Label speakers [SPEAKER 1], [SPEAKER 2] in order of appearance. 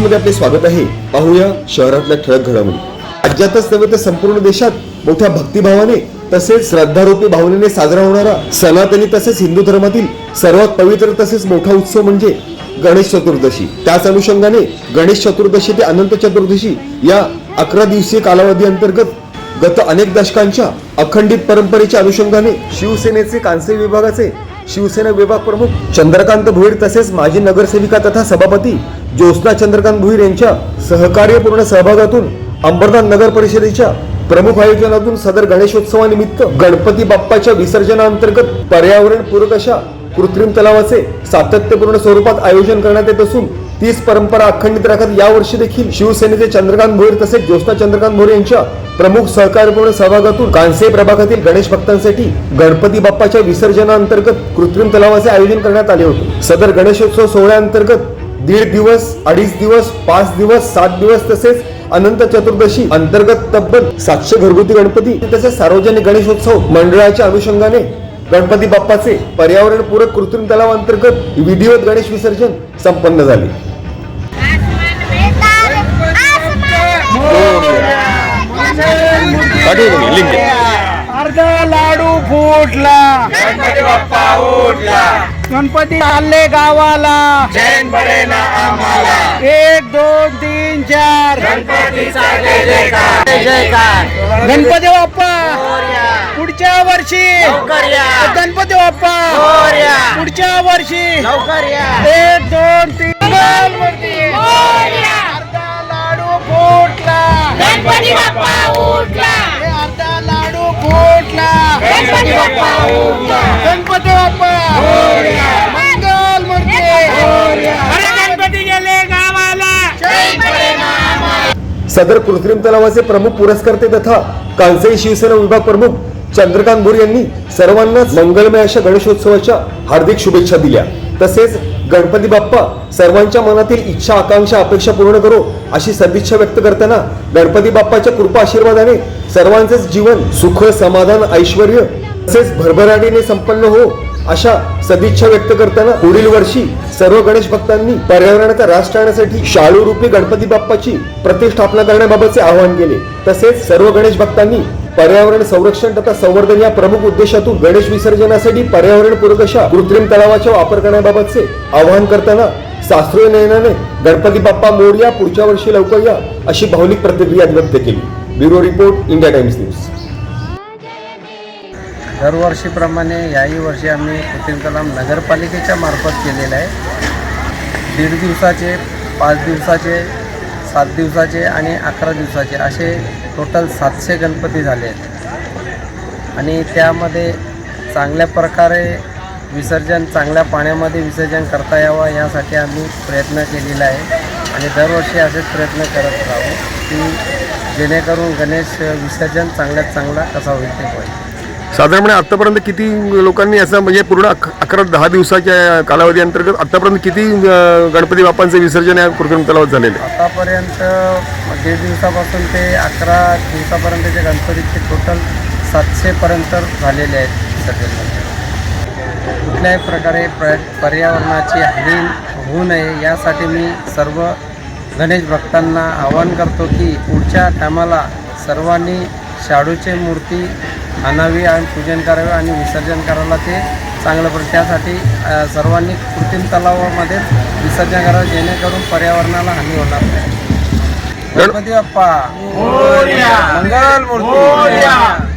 [SPEAKER 1] मध्ये आपले स्वागत आहे. पाहूया शहरातल्या ठळक घडामोडी. राज्यातच नव्हे तर संपूर्ण देशात मोठ्या भक्तिभावाने तसेच श्रद्धारूपी भावनेने साजरा होणारा सनातनी तसेच हिंदू धर्मातील सर्वात पवित्र तसेच मोठा उत्सव म्हणजे गणेश चतुर्दशी. त्याच अनुषंगाने गणेश चतुर्दशी ते अनंत चतुर्दशी या अकरा दिवसीय कालावधी अंतर्गत गत अनेक दशकांच्या अखंडित परंपरेच्या अनुषंगाने शिवसेनेचे कांसे विभागाचे शिवसेना विभाग प्रमुख चंद्रकांत भोईर तसेच माजी नगरसेविका तथा सभापती ज्योत्स्ना चंद्रकांत भोईर यांच्या सहकार्यपूर्ण सहभागातून अंबरनाथ नगर परिषदेच्या प्रमुख आयोजनातून सदर गणेशोत्सवानिमित्त गणपती बाप्पाच्या विसर्जनाअंतर्गत पर्यावरणपूरक अशा कृत्रिम तलावाचे सातत्यपूर्ण स्वरूपात आयोजन करण्यात येत असून तीच परंपरा अखंडित राखत यावर्षी देखील शिवसेनेचे चंद्रकांत भोईर तसेच ज्योत्स्ना चंद्रकांत भोईर यांच्या प्रमुख सहकार्यपूर्ण सहभागातून कांसे प्रभागातील गणेश भक्तांसाठी गणपती बाप्पाच्या विसर्जनाअंतर्गत कृत्रिम तलावाचे आयोजन करण्यात आले होते. सदर गणेशोत्सव सोहळ्याअंतर्गत दीड दिवस अडीच दिवस पाच दिवस सात दिवस तसेच अनंत चतुर्दशी अंतर्गत तब्बल सातशे घरगुती गणपती तसेच सार्वजनिक गणेशोत्सव मंडळाच्या अनुषंगाने गणपती बाप्पाचे पर्यावरणपूरक कृत्रिम तलाव अंतर्गत विधिवत गणेश विसर्जन संपन्न झाले.
[SPEAKER 2] आसमान
[SPEAKER 3] अर्धा लाडू फुटला.
[SPEAKER 4] गणपती बाप्पा उठला
[SPEAKER 3] गणपती आले गावाला.
[SPEAKER 4] चैन पडे ना आम्हाला.
[SPEAKER 3] एक दोन तीन चार.
[SPEAKER 4] गणपतीचा जय जयकार. जय जयकार.
[SPEAKER 3] गणपती बाप्पा पुढच्या वर्षी.
[SPEAKER 4] लवकर या.
[SPEAKER 3] गणपती बाप्पा. पुढच्या वर्षी.
[SPEAKER 4] लवकर या.
[SPEAKER 3] एक दोन तीन. गणपती
[SPEAKER 2] बाप्पा.
[SPEAKER 3] मंगल गणपती गेले गावाला.
[SPEAKER 1] सदर कृत्रिम तलावाचे प्रमुख पुरस्कर्ते तथा कांसई शिवसेना विभाग प्रमुख चंद्रकांत भोर यांनी सर्वांनाच मंगलमय अशा गणेशोत्सवाच्या हार्दिक शुभेच्छा दिल्या. तसेच गणपती बाप्पा सर्वांच्या मनातील इच्छा आकांक्षा अपेक्षा पूर्ण करो अशी सदिच्छा व्यक्त करताना गणपती बाप्पाच्या कृपा आशीर्वादाने सर्वांचेच जीवन सुख समाधान ऐश्वर तसेच भरभराटीने संपन्न हो अशा सदिच्छा व्यक्त करताना पुढील वर्षी सर्व गणेश भक्तांनी पर्यावरणाचा ऱ्हास टाळण्यासाठी शाळू रूपी गणपती बाप्पाची प्रतिष्ठापना करण्याबाबतचे आवाहन केले. तसेच सर्व गणेश भक्तांनी पर्यावरण संरक्षण तथा संवर्धन या प्रमुख उद्देशातून गणेश विसर्जनासाठी पर्यावरणपूरक अशा कृत्रिम तलावाचा वापर करण्याबाबतचे आवाहन करताना शास्त्रीय नयनाने गणपती बाप्पा मोर्या पुढच्या वर्षी लवकर या अशी भावनिक प्रतिक्रिया व्यक्त केली. Bureau report India Times news.
[SPEAKER 5] दरवर्षीप्रमाणे याही वर्षी आम्ही कृत्रिम कलाम नगरपालिकेच्या मार्फत केलेलं आहे. दीड दिवसाचे पाच दिवसाचे सात दिवसाचे आणि अकरा दिवसाचे असे टोटल सातशे गणपती झाले आहेत. आणि त्यामध्ये चांगल्या प्रकारे विसर्जन चांगल्या पाण्यामध्ये विसर्जन करता यावं यासाठी आम्ही प्रयत्न केलेला आहे. आणि दरवर्षी असेच प्रयत्न करत राहू की जेणेकरून गणेश विसर्जन चांगल्यात चांगला कसा होईल ते होईल
[SPEAKER 6] साधारणपणे आतापर्यंत किती लोकांनी असं म्हणजे पूर्ण अक अकरा दहा दिवसाच्या कालावधी अंतर्गत आतापर्यंत किती गणपती बाप्पांचे विसर्जन या कृत्रिम तलावात झालेले
[SPEAKER 5] आतापर्यंत दीड दिवसापासून ते अकरा दिवसापर्यंतचे गणपतीचे टोटल सातशेपर्यंत झालेले आहेत विसर्जन. कुठल्याही प्रकारे प्र पर्यावरणाची हानी होऊ नये यासाठी मी सर्व गणेश भक्तांना आवाहन करतो की पुढच्या टायमाला सर्वांनी शाडूचे मूर्ती आणावी आणि पूजन करावे आणि विसर्जन करायला ते चांगलं पडेल. त्यासाठी सर्वांनी कृत्रिम तलावामध्ये विसर्जन करावं जेणेकरून पर्यावरणाला हानी होणार नाही. गणपती बाप्पा. मंगल मूर्ती.